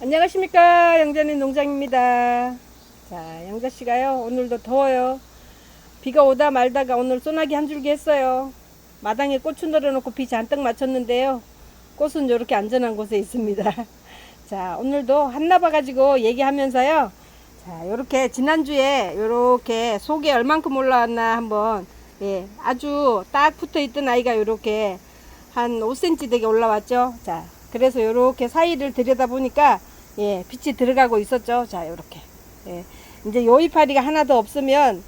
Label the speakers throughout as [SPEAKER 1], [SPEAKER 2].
[SPEAKER 1] 안녕하십니까 영자님 농장입니다. 자 영자씨가요 오늘도 더워요. 비가 오다 말다가 오늘 소나기 한 줄기 했어요. 마당에 고추 널어놓고 비 잔뜩 맞췄는데요. 꽃은 이렇게 안전한 곳에 있습니다. 자 오늘도 한나봐 가지고 얘기하면서요. 자 요렇게 지난주에 요렇게 속에 얼만큼 올라왔나 한번 예 아주 딱 붙어 있던 아이가 요렇게 한 5cm 되게 올라왔죠. 자 그래서 요렇게 사이를 들여다 보니까 예 빛이 들어가고 있었죠. 자 요렇게. 예. 이제 요 이파리가 하나 더 없으면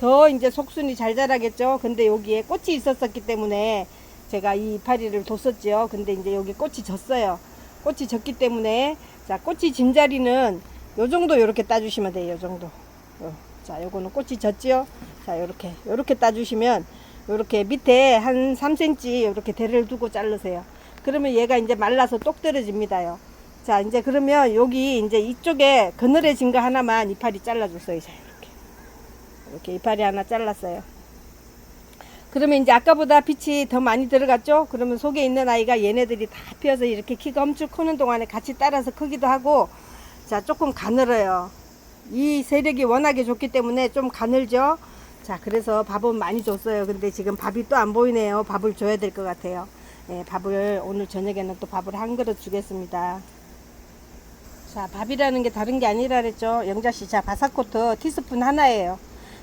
[SPEAKER 1] 더 이제 속순이 잘 자라겠죠. 근데 여기에 꽃이 있었었기 때문에 제가 이 이파리를 뒀었죠 근데 이제 여기 꽃이 졌어요. 꽃이 졌기 때문에 자 꽃이 진 자리는 요 정도 요렇게 따주시면 돼요. 요 정도. 요. 자 요거는 꽃이 졌지요. 자 요렇게. 요렇게 따주시면 요렇게 밑에 한 3cm 요렇게 대를 두고 자르세요 그러면 얘가 이제 말라서 똑 떨어집니다요. 자 이제 그러면 여기 이제 이쪽에 그늘해진 거 하나만 이파리 잘라줬어요 자 이렇게. 이렇게 이파리 하나 잘랐어요. 그러면 이제 아까보다 빛이 더 많이 들어갔죠? 그러면 속에 있는 아이가 얘네들이 다 피어서 이렇게 키가 엄청 크는 동안에 같이 따라서 크기도 하고 자 조금 가늘어요. 이 세력이 워낙에 좋기 때문에 좀 가늘죠? 자 그래서 밥은 많이 줬어요. 근데 지금 밥이 또 안 보이네요. 밥을 줘야 될 것 같아요 예, 밥을 오늘 저녁에는 또 밥을 한 그릇 주겠습니다. 자 밥이라는 게 다른 게 아니라 그랬죠. 영자 씨 자 바사코트 티스푼 하나예요.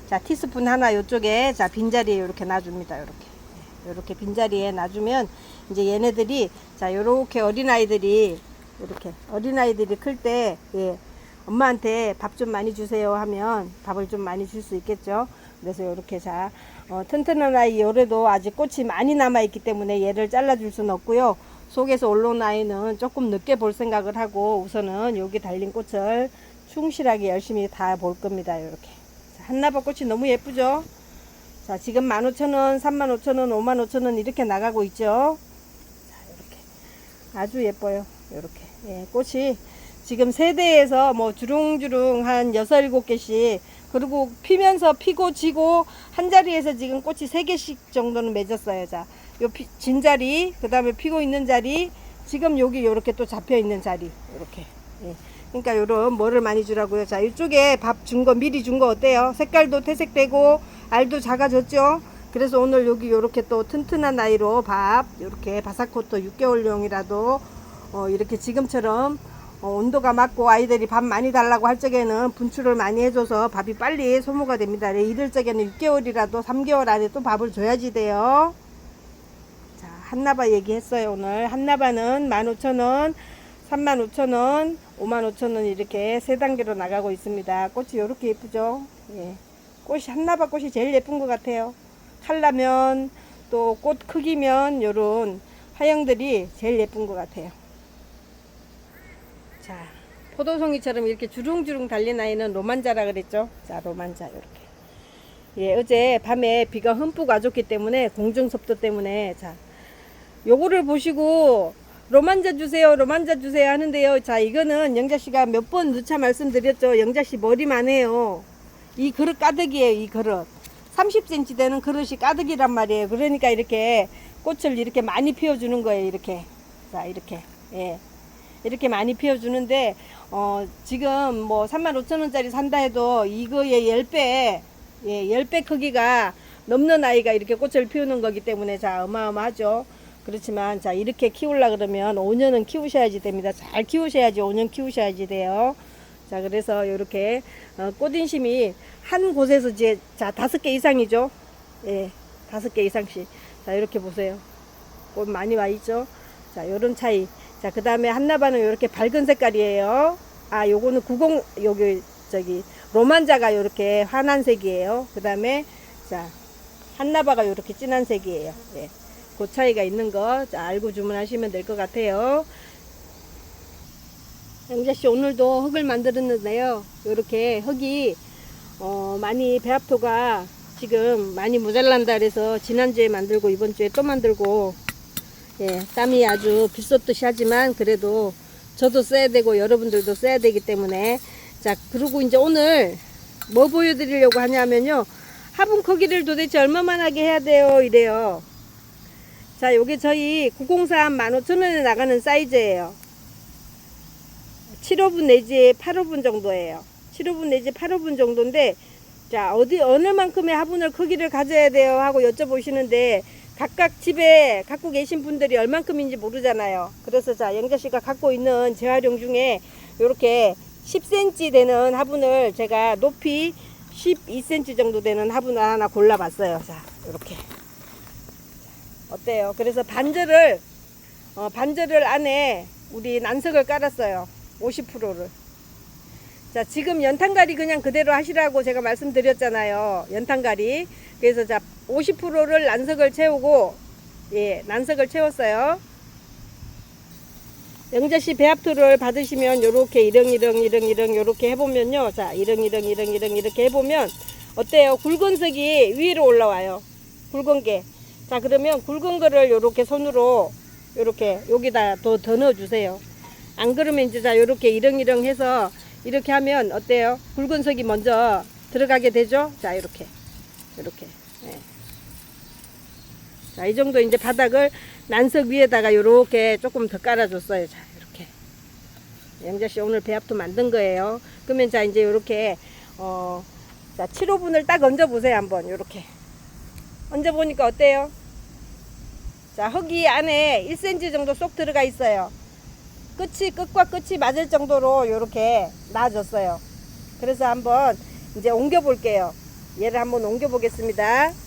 [SPEAKER 1] 자 티스푼 하나 요쪽에 자 빈자리에 이렇게 놔줍니다 요렇게. 요렇게 빈자리에 놔주면 이제 얘네들이 자 요렇게 어린아이들이 이렇게 어린아이들이 클때 예, 엄마한테 밥 좀 많이 주세요 하면 밥을 좀 많이 줄 수 있겠죠. 그래서 이렇게 자 어, 튼튼한 아이 요래도 아직 꽃이 많이 남아 있기 때문에 얘를 잘라 줄 수는 없고요. 속에서 올라온 아이는 조금 늦게 볼 생각을 하고 우선은 여기 달린 꽃을 충실하게 열심히 다 볼 겁니다 이렇게. 한나봐 꽃이 너무 예쁘죠? 자 지금 15,000원 35,000원 55,000원 이렇게 나가고 있죠? 자 이렇게. 아주 예뻐요 이렇게. 예, 꽃이 지금 세대에서 뭐 주릉주릉 한 여섯 일곱 개씩 그리고 피면서 피고 지고 한 자리에서 지금 꽃이 세 개씩 정도는 맺었어요. 자, 요 피, 진 자리, 그 다음에 피고 있는 자리, 지금 여기 요렇게 또 잡혀 있는 자리, 요렇게. 예. 그러니까 요런 뭐를 많이 주라고요. 자, 이쪽에 밥 준 거 미리 준 거 어때요? 색깔도 퇴색되고 알도 작아졌죠? 그래서 오늘 여기 요렇게 또 튼튼한 아이로 밥, 요렇게 바사코토 6개월용이라도 어, 이렇게 지금처럼 어, 온도가 맞고 아이들이 밥 많이 달라고 할 적에는 분출을 많이 해줘서 밥이 빨리 소모가 됩니다. 네, 이럴 적에는 6개월이라도 3개월 안에 또 밥을 줘야지 돼요. 자, 한나바 얘기했어요, 오늘. 한나바는 15,000원, 35,000원, 55,000원 이렇게 세 단계로 나가고 있습니다. 꽃이 이렇게 예쁘죠? 예. 꽃이, 한나바 꽃이 제일 예쁜 것 같아요. 칼라면, 또 꽃 크기면, 요런 화형들이 제일 예쁜 것 같아요. 자, 포도송이처럼 이렇게 주릉주릉 달린 아이는 로만자라 그랬죠? 자, 로만자, 이렇게. 예, 어제 밤에 비가 흠뻑 와줬기 때문에, 공중섭도 때문에, 자, 요거를 보시고, 로만자 주세요, 로만자 주세요 하는데요. 자, 이거는 영자 씨가 몇 번 누차 말씀드렸죠. 영자 씨 머리만 해요. 이 그릇 가득이에요, 이 그릇. 30cm 되는 그릇이 가득이란 말이에요. 그러니까 이렇게 꽃을 이렇게 많이 피워주는 거예요, 이렇게. 자, 이렇게. 예. 이렇게 많이 피워주는데 어 지금 뭐 35,000원짜리 산다 해도 이거의 10배 예, 10배 크기가 넘는 아이가 이렇게 꽃을 피우는 거기 때문에 자 어마어마하죠. 그렇지만 자 이렇게 키우려 그러면 5년은 키우셔야지 됩니다. 잘 키우셔야지 5년 키우셔야지 돼요. 자 그래서 이렇게 어, 꽃인심이 한 곳에서 이제 자 다섯 개 이상이죠. 예 다섯 개 이상씩. 자 이렇게 보세요. 꽃 많이 와 있죠? 자 요런 차이 자, 그 다음에 한나바는 이렇게 밝은 색깔이에요. 아, 요거는 90, 여기, 저기, 로만자가 이렇게 환한 색이에요. 그 다음에, 자, 한나바가 이렇게 진한 색이에요. 예. 그 차이가 있는 거, 자, 알고 주문하시면 될 것 같아요. 영자씨, 오늘도 흙을 만들었는데요. 이렇게 흙이, 어, 많이 배합토가 지금 많이 모자란다 그래서 지난주에 만들고 이번주에 또 만들고 예, 땀이 아주 비쏟듯이 하지만 그래도 저도 써야 되고 여러분들도 써야 되기 때문에. 자 그리고 이제 오늘 뭐 보여드리려고 하냐면요. 화분 크기를 도대체 얼마만 하게 해야 돼요? 이래요. 자 요게 저희 903 15,000원에 나가는 사이즈예요. 7호분 내지 8호분 정도예요. 7호분 내지 8호분 정도인데 자 어디 어느 만큼의 화분을 크기를 가져야 돼요? 하고 여쭤보시는데 각각 집에 갖고 계신 분들이 얼만큼인지 모르잖아요. 그래서 자 영자 씨가 갖고 있는 재활용 중에 이렇게 10cm 되는 화분을 제가 높이 12cm 정도 되는 화분을 하나 골라봤어요. 자 이렇게 어때요? 그래서 반절을 어, 반절을 안에 우리 난석을 깔았어요. 50%를. 자, 지금 연탄가리 그냥 그대로 하시라고 제가 말씀드렸잖아요. 연탄가리. 그래서 자, 50%를 난석을 채우고, 예, 난석을 채웠어요. 영자씨 배합토를 받으시면 요렇게 이렁이렁 이렁이렁 요렇게 해보면요. 자, 이렁이렁 이렁이렁 이렇게 해보면 어때요? 굵은 석이 위로 올라와요. 굵은 게. 자, 그러면 굵은 거를 요렇게 손으로 요렇게 여기다 더, 더 넣어주세요. 안 그러면 이제 자 요렇게 이렁이렁 해서 이렇게 하면 어때요? 굵은 석이 먼저 들어가게 되죠? 자 이렇게 이렇게 예. 자 이 정도 이제 바닥을 난석 위에다가 요렇게 조금 더 깔아줬어요. 자 이렇게 영자씨 오늘 배합도 만든 거예요. 그러면 자 이제 요렇게 어, 자 7호분을 딱 얹어 보세요 한번 요렇게 얹어 보니까 어때요? 자 흙이 안에 1cm 정도 쏙 들어가 있어요. 끝이 끝과 끝이 맞을 정도로 이렇게 놔줬어요. 그래서 한번 이제 옮겨 볼게요. 얘를 한번 옮겨 보겠습니다.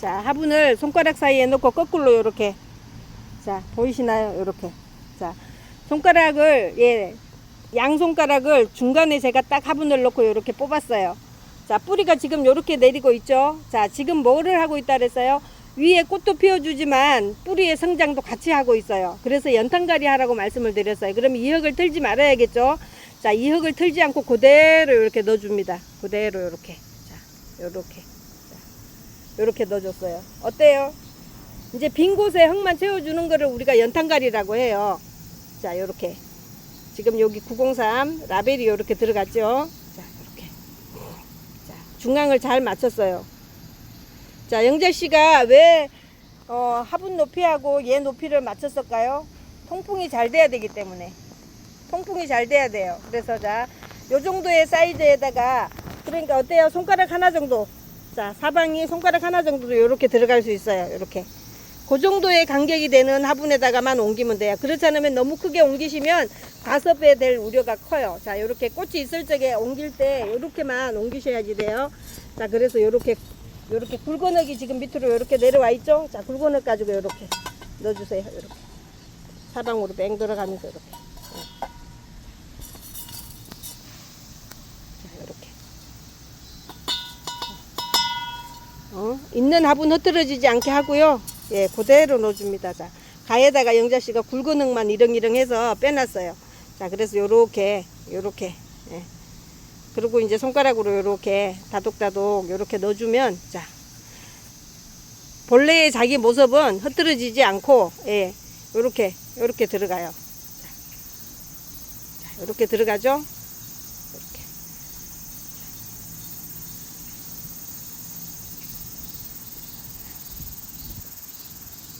[SPEAKER 1] 자, 화분을 손가락 사이에 놓고 거꾸로 이렇게 자, 보이시나요? 이렇게. 자, 손가락을 예, 양 손가락을 중간에 제가 딱 화분을 놓고 이렇게 뽑았어요. 자, 뿌리가 지금 이렇게 내리고 있죠. 자, 지금 뭐를 하고 있다 그랬어요? 위에 꽃도 피워주지만 뿌리의 성장도 같이 하고 있어요. 그래서 연탄가리 하라고 말씀을 드렸어요. 그럼 이 흙을 틀지 말아야겠죠. 자, 이 흙을 틀지 않고 그대로 이렇게 넣어줍니다. 그대로 이렇게. 자, 요렇게. 자, 요렇게 넣어줬어요. 어때요? 이제 빈 곳에 흙만 채워주는 거를 우리가 연탄가리라고 해요. 자, 요렇게. 지금 여기 903 라벨이 요렇게 들어갔죠. 자, 이렇게. 자, 중앙을 잘 맞췄어요. 자, 영재 씨가 왜 어, 화분 높이하고 얘 높이를 맞췄을까요? 통풍이 잘 돼야 되기 때문에. 통풍이 잘 돼야 돼요. 그래서 자, 요 정도의 사이즈에다가 그러니까 어때요? 손가락 하나 정도. 자, 사방이 손가락 하나 정도도 이렇게 들어갈 수 있어요. 이렇게. 그 정도의 간격이 되는 화분에다가만 옮기면 돼요. 그렇지 않으면 너무 크게 옮기시면 과섭에 될 우려가 커요. 자, 이렇게 꽃이 있을 적에 옮길 때 이렇게만 옮기셔야지 돼요. 자, 그래서 이렇게 이렇게 굵은 흙이 지금 밑으로 이렇게 내려와 있죠. 자, 굵은 흙 가지고 이렇게 넣어주세요. 이렇게 사방으로 뺑 돌아가면서 이렇게. 있는 화분 흐트러지지 않게 하고요. 예, 그대로 넣어줍니다. 자, 가에다가 영자 씨가 굵은 흙만 이렁이렁해서 빼놨어요. 자, 그래서 요렇게, 요렇게. 예. 그리고 이제 손가락으로 요렇게 다독다독 요렇게 넣어주면 자 본래의 자기 모습은 흐트러지지 않고 예 요렇게 요렇게 들어가요 자, 요렇게 들어가죠 이렇게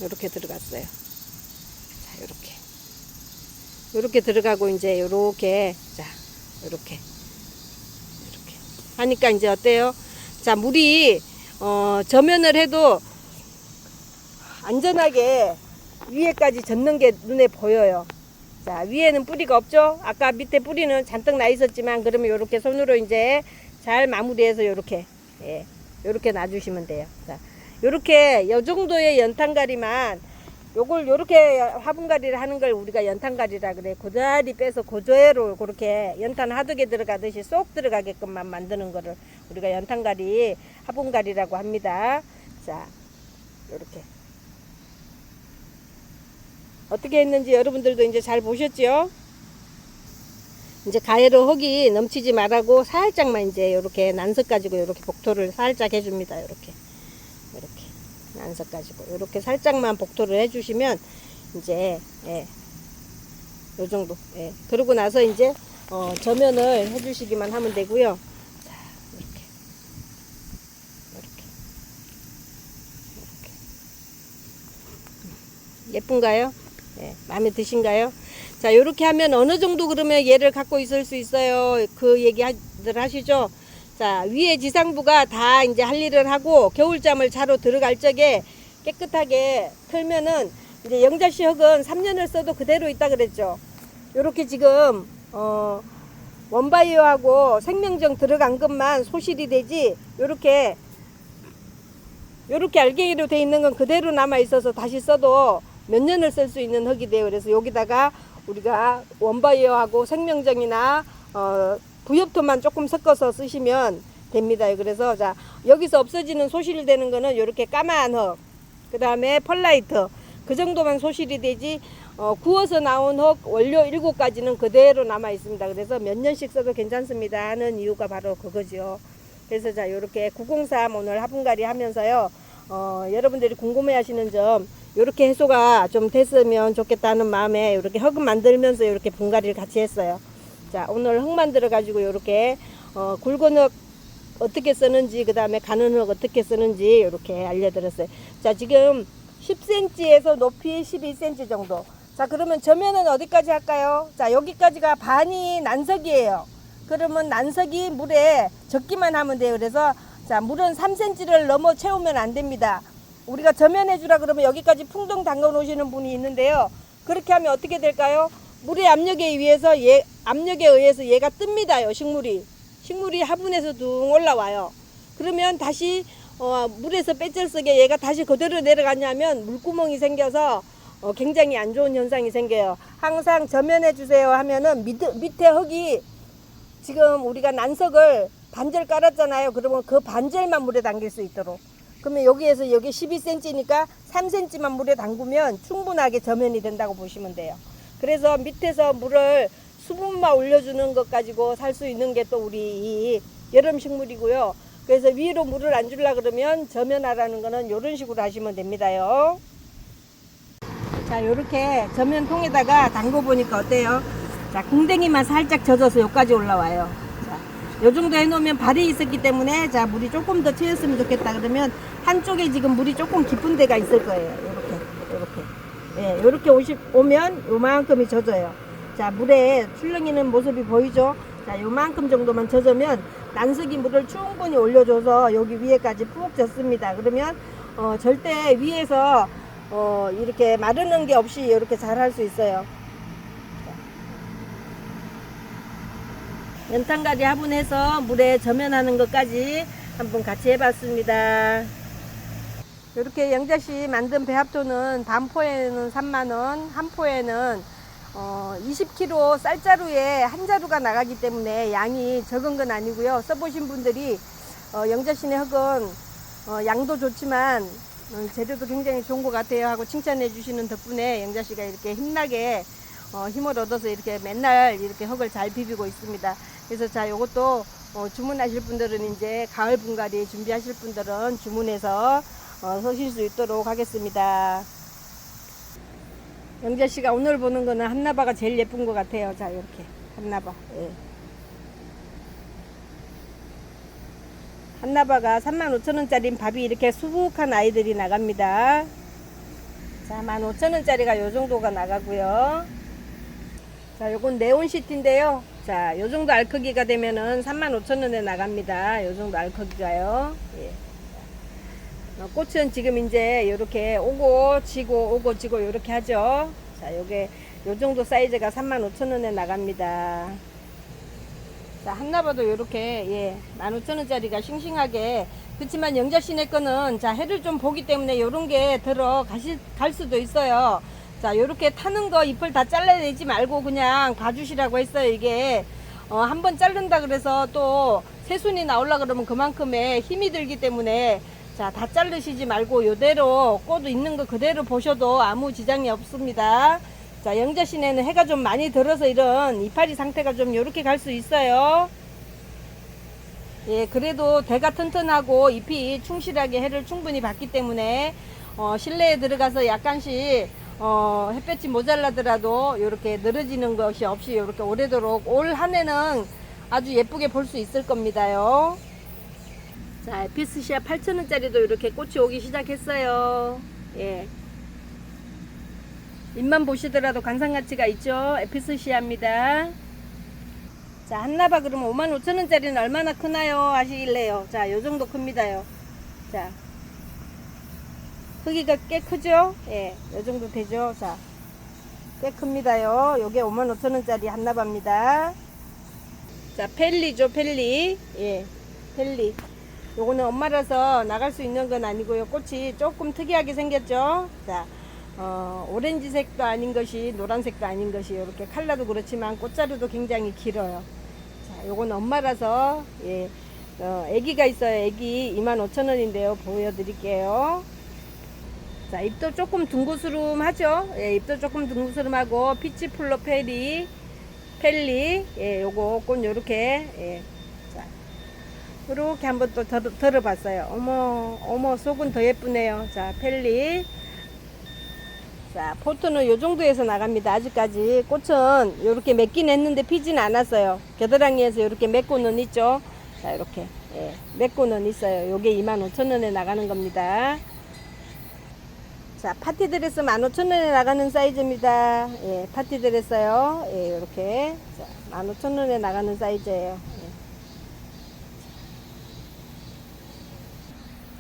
[SPEAKER 1] 요렇게 들어갔어요 자 요렇게 요렇게 들어가고 이제 요렇게 자 요렇게 이렇게 하니까 이제 어때요? 자 물이 어, 저면을 해도 안전하게 위에까지 젖는 게 눈에 보여요. 자 위에는 뿌리가 없죠? 아까 밑에 뿌리는 잔뜩 나 있었지만 그러면 이렇게 손으로 이제 잘 마무리해서 이렇게 예, 이렇게 놔주시면 돼요. 자 이렇게 요 정도의 연탄가리만 요걸 요렇게 화분가리를 하는 걸 우리가 연탄가리라 그래. 고자리 빼서 고저로 그렇게 연탄 하드게 들어가듯이 쏙 들어가게끔만 만드는 거를 우리가 연탄가리, 화분가리라고 합니다. 자, 요렇게. 어떻게 했는지 여러분들도 이제 잘 보셨죠? 이제 가해로 흙이 넘치지 말라고 살짝만 이제 요렇게 난석 가지고 요렇게 복토를 살짝 해줍니다. 요렇게. 요렇게. 난석 가지고 이렇게 살짝만 복토를 해주시면 이제 예, 요 정도 예. 그러고 나서 이제 어, 저면을 해주시기만 하면 되고요 자 이렇게 이렇게 이렇게 음, 예쁜가요? 예, 마음에 드신가요? 자, 요렇게 하면 어느 정도 그러면 얘를 갖고 있을 수 있어요. 그 얘기들 하시죠. 자, 위에 지상부가 다 이제 할 일을 하고 겨울잠을 자러 들어갈 적에 깨끗하게 털면은 이제 영자씨 흙은 3년을 써도 그대로 있다 그랬죠. 요렇게 지금 어 원바이오하고 생명정 들어간 것만 소실이 되지 요렇게 요렇게 알갱이로 돼 있는 건 그대로 남아 있어서 다시 써도 몇 년을 쓸 수 있는 흙이 돼요. 그래서 여기다가 우리가 원바이오하고 생명정이나 어 부엽토만 조금 섞어서 쓰시면 됩니다. 그래서 자 여기서 없어지는 소실이 되는 거는 요렇게 까만 흙, 그 다음에 펄라이트 그 정도만 소실이 되지 어, 구워서 나온 흙 원료 일곱 가지는 그대로 남아 있습니다. 그래서 몇 년씩 써도 괜찮습니다 하는 이유가 바로 그거죠. 그래서 자 요렇게 903 오늘 화분갈이 하면서요. 어, 여러분들이 궁금해 하시는 점 요렇게 해소가 좀 됐으면 좋겠다는 마음에 요렇게 흙을 만들면서 요렇게 분갈이를 같이 했어요. 자 오늘 흙 만들어 가지고 요렇게 어, 굵은 흙 어떻게 쓰는지 그 다음에 가는 흙 어떻게 쓰는지 이렇게 알려드렸어요. 자 지금 10cm에서 높이 12cm 정도. 자 그러면 저면은 어디까지 할까요? 자 여기까지가 반이 난석이에요. 그러면 난석이 물에 적기만 하면 돼요. 그래서 자 물은 3cm를 넘어 채우면 안 됩니다. 우리가 저면해 주라 그러면 여기까지 풍덩 담가 놓으시는 분이 있는데요. 그렇게 하면 어떻게 될까요? 물의 압력에 의해서 얘 압력에 의해서 얘가 뜹니다요. 식물이. 식물이 화분에서 둥 올라와요. 그러면 다시 어, 물에서 빼쩔쓰게 얘가 다시 그대로 내려가냐면 물구멍이 생겨서 어, 굉장히 안 좋은 현상이 생겨요. 항상 저면해 주세요 하면은 밑, 밑에 흙이 지금 우리가 난석을 반절 깔았잖아요. 그러면 그 반절만 물에 담길 수 있도록. 그러면 여기에서 여기 12cm니까 3cm만 물에 담그면 충분하게 저면이 된다고 보시면 돼요. 그래서 밑에서 물을 수분만 올려주는 것 가지고 살 수 있는 게 또 우리 이 여름 식물이고요. 그래서 위로 물을 안 주려 그러면 저면하라는 거는 이런 식으로 하시면 됩니다요. 자, 요렇게 저면 통에다가 담궈 보니까 어때요? 자, 궁뎅이만 살짝 젖어서 여기까지 올라와요. 자, 요 정도 해놓으면 발이 있었기 때문에 자, 물이 조금 더 채웠으면 좋겠다 그러면 한쪽에 지금 물이 조금 깊은 데가 있을 거예요. 요렇게, 요렇게. 예, 요렇게 오시, 오면 요만큼이 젖어요. 자, 물에 출렁이는 모습이 보이죠? 자, 요만큼 정도만 젖으면 난석이 물을 충분히 올려줘서 여기 위에까지 푹 젖습니다. 그러면 어, 절대 위에서 어, 이렇게 마르는 게 없이 이렇게 잘 할 수 있어요. 연탄가리 화분해서 물에 저면하는 것까지 한번 같이 해봤습니다. 이렇게 영자씨 만든 배합토는 반포에는 3만원, 한 포에는 어, 20kg 쌀자루에 한 자루가 나가기 때문에 양이 적은 건 아니고요. 써보신 분들이 어, 영자씨네 흙은 어, 양도 좋지만 어, 재료도 굉장히 좋은 것 같아요 하고 칭찬해 주시는 덕분에 영자씨가 이렇게 힘나게 어, 힘을 얻어서 이렇게 맨날 이렇게 흙을 잘 비비고 있습니다. 그래서 자 요것도 어, 주문하실 분들은 이제 가을 분갈이 준비하실 분들은 주문해서 어, 서실 수 있도록 하겠습니다. 영자 씨가 오늘 보는 거는 한나바가 제일 예쁜 것 같아요. 자, 이렇게 한나바. 예. 한나바가 35,000원짜리 밥이 이렇게 수북한 아이들이 나갑니다. 자, 15,000원짜리가 요 정도가 나가고요. 자, 요건 네온시티인데요. 자, 요 정도 알 크기가 되면은 35,000원에 나갑니다. 요 정도 알 크기가요. 예. 어, 꽃은 지금 이제 이렇게 오고 지고 오고 지고 이렇게 하죠. 자, 요게 요 정도 사이즈가 35,000원에 나갑니다. 자, 한나봐도 이렇게 예, 15,000원짜리가 싱싱하게 그렇지만 영자 씨네 거는 자, 해를 좀 보기 때문에 요런 게 들어 가실 갈 수도 있어요. 자, 요렇게 타는 거 잎을 다 잘라내지 말고 그냥 봐주시라고 했어요. 이게 어, 한 번 자른다 그래서 또 새순이 나올라 그러면 그만큼의 힘이 들기 때문에 자, 다 자르시지 말고 요대로 꽃 있는 거 그대로 보셔도 아무 지장이 없습니다. 자, 영자신에는 해가 좀 많이 들어서 이런 이파리 상태가 좀 이렇게 갈 수 있어요. 예, 그래도 대가 튼튼하고 잎이 충실하게 해를 충분히 받기 때문에 어, 실내에 들어가서 약간씩 어, 햇볕이 모자라더라도 이렇게 늘어지는 것이 없이 이렇게 오래도록 올 한 해는 아주 예쁘게 볼 수 있을 겁니다요. 자, 에피스시아 8,000원짜리도 이렇게 꽃이 오기 시작했어요. 예. 잎만 보시더라도 관상 가치가 있죠. 에피스시아입니다. 자, 한나바 그러면 55,000원짜리는 얼마나 크나요? 하시길래요. 자, 요 정도 큽니다요. 자. 크기가 꽤 크죠? 예, 요 정도 되죠? 자. 꽤 큽니다요. 요게 55,000원짜리 한나바입니다. 자, 펠리죠, 펠리. 예, 펠리. 요거는 엄마라서 나갈 수 있는 건 아니고요. 꽃이 조금 특이하게 생겼죠? 자, 어, 오렌지색도 아닌 것이 노란색도 아닌 것이 이렇게 칼라도 그렇지만 꽃자루도 굉장히 길어요. 자, 요건 엄마라서 예, 어, 아기가 있어요. 아기 25,000원인데요. 보여드릴게요. 자, 잎도 조금 둥그스름하죠? 예, 잎도 조금 둥그스름하고 피치플로 페리, 펠리, 예, 요거 꽃 요렇게 예, 자, 요렇게 한번 또 덜, 덜어봤어요. 어머, 어머, 속은 더 예쁘네요. 자, 펠리. 자, 포트는 요 정도에서 나갑니다. 아직까지 꽃은 요렇게 맺긴 했는데 피진 않았어요. 겨드랑이에서 요렇게 맺고는 있죠. 자, 이렇게 예, 맺고는 있어요. 요게 25,000원에 나가는 겁니다. 자, 파티 드레스 15,000원에 나가는 사이즈입니다. 예, 파티 드레스요. 예, 요렇게. 자, 15,000원에 나가는 사이즈예요. 예.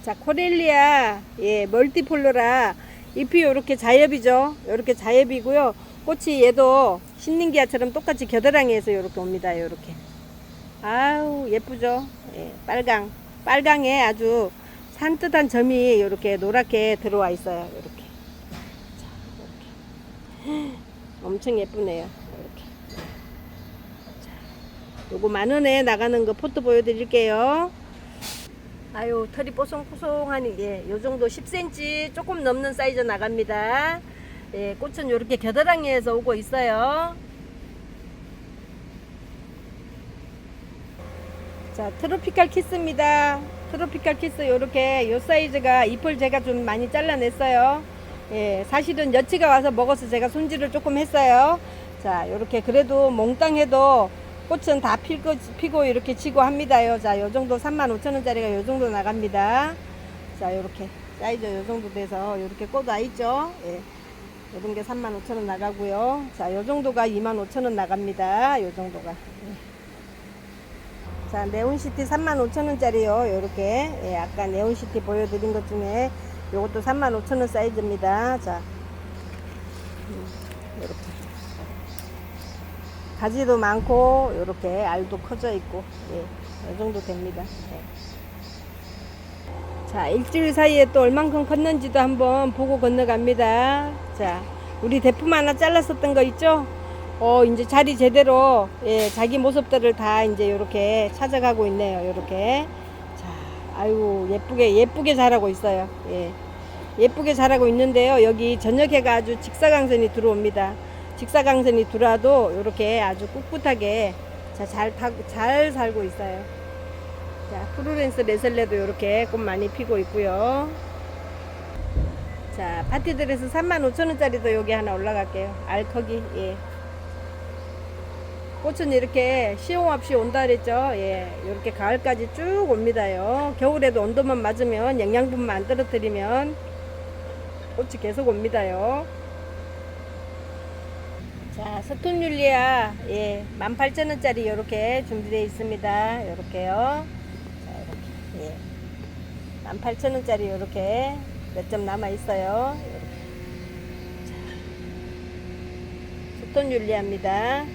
[SPEAKER 1] 자, 코렐리아, 예, 멀티폴로라. 잎이 요렇게 자엽이죠. 요렇게 자엽이고요. 꽃이 얘도 신nin기아처럼 똑같이 겨드랑이에서 요렇게 옵니다. 요렇게. 아우, 예쁘죠? 예, 빨강. 빨강에 아주 산뜻한 점이 이렇게 노랗게 들어와 있어요. 이렇게. 자, 이렇게. 엄청 예쁘네요. 이렇게. 자, 요거 만 원에 나가는 거 포트 보여드릴게요. 아유, 털이 뽀송뽀송하니, 예, 요 정도 10cm 조금 넘는 사이즈 나갑니다. 예, 꽃은 이렇게 겨드랑이에서 오고 있어요. 자, 트로피칼 키스입니다. 트로피칼 키스 요렇게 요 사이즈가 잎을 제가 좀 많이 잘라냈어요. 예, 사실은 여치가 와서 먹어서 제가 손질을 조금 했어요. 자, 요렇게 그래도 몽땅 해도 꽃은 다 피고, 피고 이렇게 치고 합니다요. 자, 요 정도 35,000원짜리가 요 정도 나갑니다. 자, 요렇게 사이즈 요 정도 돼서 요렇게 꽃 와 있죠. 예. 요런 게 35,000원 나가고요. 자, 요 정도가 25,000원 나갑니다. 요 정도가. 예. 자, 네온시티 35,000원짜리요. 요렇게. 예, 아까 네온시티 보여드린 것 중에 요것도 35,000원 사이즈입니다. 자, 음, 요렇게. 가지도 많고, 요렇게 알도 커져 있고, 예, 요 정도 됩니다. 예. 자, 일주일 사이에 또 얼만큼 컸는지도 한번 보고 건너갑니다. 자, 우리 대품 하나 잘랐었던 거 있죠? 어, 이제 자리 제대로, 예, 자기 모습들을 다 이제 요렇게 찾아가고 있네요. 요렇게. 자, 아유, 예쁘게, 예쁘게 자라고 있어요. 예. 예쁘게 자라고 있는데요. 여기 저녁해가 아주 직사광선이 들어옵니다. 직사광선이 들어와도 요렇게 아주 꿋꿋하게 자, 잘 타, 잘 살고 있어요. 자, 프로렌스 레슬레도 이렇게 꽃 많이 피고 있고요. 자, 파티들에서 35,000원짜리도 여기 하나 올라갈게요. 알커기, 예. 꽃은 이렇게 시용 없이 온다 그랬죠. 예. 이렇게 가을까지 쭉 옵니다요. 겨울에도 온도만 맞으면 영양분만 안 떨어뜨리면 꽃이 계속 옵니다요. 자, 스톤율리아, 예, 18,000원짜리 이렇게 준비되어 있습니다. 요렇게요. 자, 이렇게, 예. 18,000원짜리 이렇게 몇 점 남아 있어요. 스톤율리아입니다.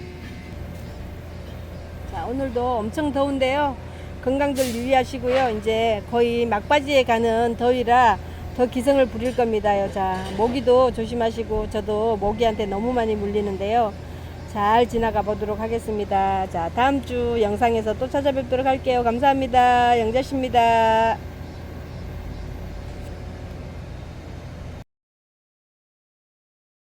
[SPEAKER 1] 자, 오늘도 엄청 더운데요. 건강들 유의하시고요. 이제 거의 막바지에 가는 더위라 더 기승을 부릴 겁니다요. 자, 모기도 조심하시고 저도 모기한테 너무 많이 물리는데요. 잘 지나가 보도록 하겠습니다. 자, 다음 주 영상에서 또 찾아뵙도록 할게요. 감사합니다. 영자씨입니다.